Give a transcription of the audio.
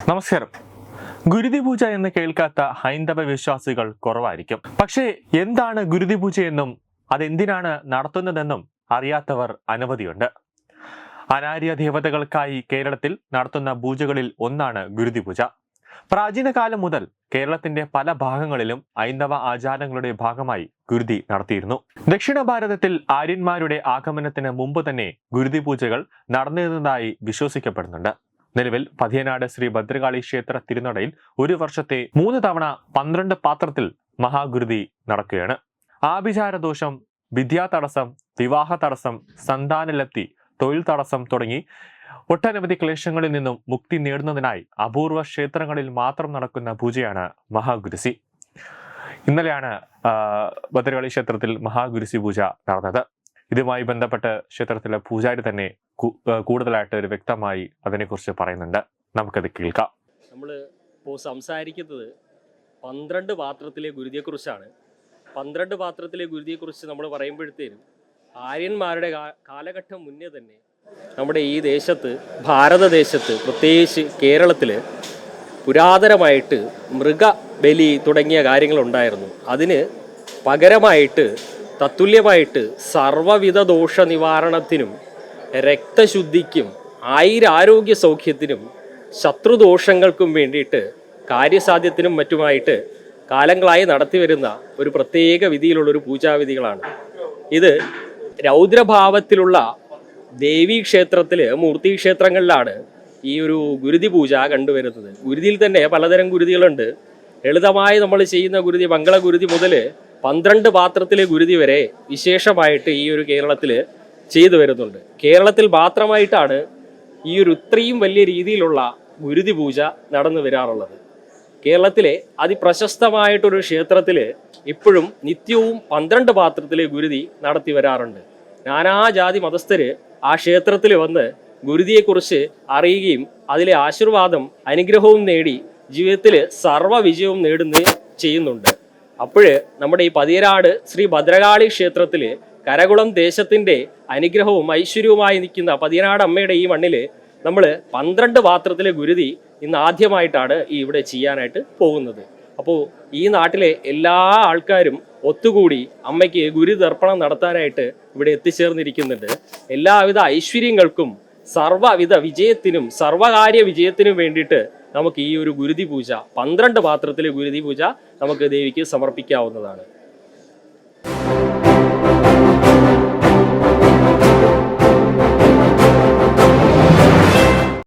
നമസ്കാരം. ഗുരുതി പൂജ എന്ന് കേൾക്കാത്ത ഹൈന്ദവ വിശ്വാസികൾ കുറവായിരിക്കും. പക്ഷേ എന്താണ് ഗുരുതി പൂജയെന്നും അതെന്തിനാണ് നടത്തുന്നതെന്നും അറിയാത്തവർ അനവധിയുണ്ട്. അനാര്യ ദേവതകൾക്കായി കേരളത്തിൽ നടത്തുന്ന പൂജകളിൽ ഒന്നാണ് ഗുരുതി പൂജ പ്രാചീന കാലം മുതൽ കേരളത്തിന്റെ പല ഭാഗങ്ങളിലും ഹൈന്ദവ ആചാരങ്ങളുടെ ഭാഗമായി ഗുരുതി നടത്തിയിരുന്നു. ദക്ഷിണ ഭാരതത്തിൽ ആര്യന്മാരുടെ ആഗമനത്തിന് മുമ്പ് തന്നെ ഗുരുതി പൂജകൾ നടന്നിരുന്നതായി വിശ്വസിക്കപ്പെടുന്നുണ്ട്. നിലവിൽ പതിയനാട് ശ്രീ ഭദ്രകാളി ക്ഷേത്ര തിരുനടയിൽ ഒരു വർഷത്തെ മൂന്ന് തവണ പന്ത്രണ്ട് പാത്രത്തിൽ മഹാഗുരുതി നടക്കുകയാണ്. ആഭിചാര ദോഷം വിദ്യാ തടസ്സം വിവാഹ തടസ്സം സന്താനലബ്ധി തൊഴിൽ തടസ്സം തുടങ്ങി ഒട്ടനവധി ക്ലേശങ്ങളിൽ നിന്നും മുക്തി നേടുന്നതിനായി അപൂർവ ക്ഷേത്രങ്ങളിൽ മാത്രം നടക്കുന്ന പൂജയാണ് മഹാഗുരുസി. ഇന്നലെയാണ് ഭദ്രകാളി ക്ഷേത്രത്തിൽ മഹാഗുരുസി പൂജ നടന്നത്. ഇതുമായി ബന്ധപ്പെട്ട് ക്ഷേത്രത്തിലെ പൂജാരി തന്നെ കൂടുതലായിട്ട് ഒരു വ്യക്തമായി അതിനെക്കുറിച്ച് പറയുന്നുണ്ട്. നമുക്കത് കേൾക്കാം. നമ്മൾ ഇപ്പോൾ സംസാരിക്കുന്നത് പന്ത്രണ്ട് പാത്രത്തിലെ ഗുരുതിയെക്കുറിച്ചാണ്. പന്ത്രണ്ട് പാത്രത്തിലെ ഗുരുതിയെക്കുറിച്ച് നമ്മൾ പറയുമ്പോഴത്തേനും ആര്യന്മാരുടെ കാലഘട്ടം മുന്നേ തന്നെ നമ്മുടെ ഈ ദേശത്ത് ഭാരതദേശത്ത് പ്രത്യേകിച്ച് കേരളത്തിൽ പുരാതനമായിട്ട് മൃഗബലി തുടങ്ങിയ കാര്യങ്ങളുണ്ടായിരുന്നു. അതിന് പകരമായിട്ട് തത്തുല്യമായിട്ട് സർവവിധ ദോഷ നിവാരണത്തിനും രക്തശുദ്ധിക്കും ആയിരാരോഗ്യ സൗഖ്യത്തിനും ശത്രുദോഷങ്ങൾക്കും വേണ്ടിയിട്ട് കാര്യസാധ്യത്തിനും മറ്റുമായിട്ട് കാലങ്ങളായി നടത്തിവരുന്ന ഒരു പ്രത്യേക വിധിയിലുള്ള ഒരു പൂജാവിധികളാണ്. ഇത് രൗദ്രഭാവത്തിലുള്ള ദേവീ ക്ഷേത്രത്തിൽ മൂർത്തി ക്ഷേത്രങ്ങളിലാണ് ഈ ഒരു ഗുരുതി പൂജ കണ്ടുവരുന്നത്. ഗുരുതിയിൽ തന്നെ പലതരം ഗുരുതികളുണ്ട്. ലളിതമായി നമ്മൾ ചെയ്യുന്ന ഗുരുതി മംഗള ഗുരുതി മുതൽ പന്ത്രണ്ട് പാത്രത്തിലെ ഗുരുതി വരെ വിശേഷമായിട്ട് ഈ ഒരു കേരളത്തിൽ ചെയ്തു വരുന്നുണ്ട്. കേരളത്തിൽ മാത്രമായിട്ടാണ് ഈ ഒരു ഇത്രയും വലിയ രീതിയിലുള്ള ഗുരുതി പൂജ നടന്നു വരാറുള്ളത്. കേരളത്തിലെ അതിപ്രശസ്തമായിട്ടൊരു ക്ഷേത്രത്തിൽ ഇപ്പോഴും നിത്യവും പന്ത്രണ്ട് പാത്രത്തിലെ ഗുരുതി നടത്തി വരാറുണ്ട്. നാനാജാതി മതസ്ഥർ ആ ക്ഷേത്രത്തിൽ വന്ന് ഗുരുതിയെക്കുറിച്ച് അറിയുകയും അതിലെ ആശീർവാദം അനുഗ്രഹവും നേടി ജീവിതത്തിൽ സർവ വിജയവും നേടുന്ന ചെയ്യുന്നുണ്ട്. അപ്പോഴ് നമ്മുടെ ഈ പതിയരാട് ശ്രീ ഭദ്രകാളി ക്ഷേത്രത്തിൽ കരകുളം ദേശത്തിന്റെ അനുഗ്രഹവും ഐശ്വര്യവുമായി നിൽക്കുന്ന പതിനാട് അമ്മയുടെ ഈ മണ്ണിൽ നമ്മൾ പന്ത്രണ്ട് പാത്രത്തിലെ ഗുരുതി ഇന്ന് ആദ്യമായിട്ടാണ് ഈ ഇവിടെ ചെയ്യാനായിട്ട് പോകുന്നത്. അപ്പോൾ ഈ നാട്ടിലെ എല്ലാ ആൾക്കാരും ഒത്തുകൂടി അമ്മയ്ക്ക് ഗുരു ഗുരുതർപ്പണം നടത്താനായിട്ട് ഇവിടെ എത്തിച്ചേർന്നിരിക്കുന്നുണ്ട്. എല്ലാവിധ ഐശ്വര്യങ്ങൾക്കും സർവവിധ വിജയത്തിനും സർവകാര്യ വിജയത്തിനും വേണ്ടിയിട്ട് നമുക്ക് ഈ ഒരു ഗുരുതി പൂജ പന്ത്രണ്ട് പാത്രത്തിലെ ഗുരുതി പൂജ നമുക്ക് ദേവിക്ക് സമർപ്പിക്കാവുന്നതാണ്.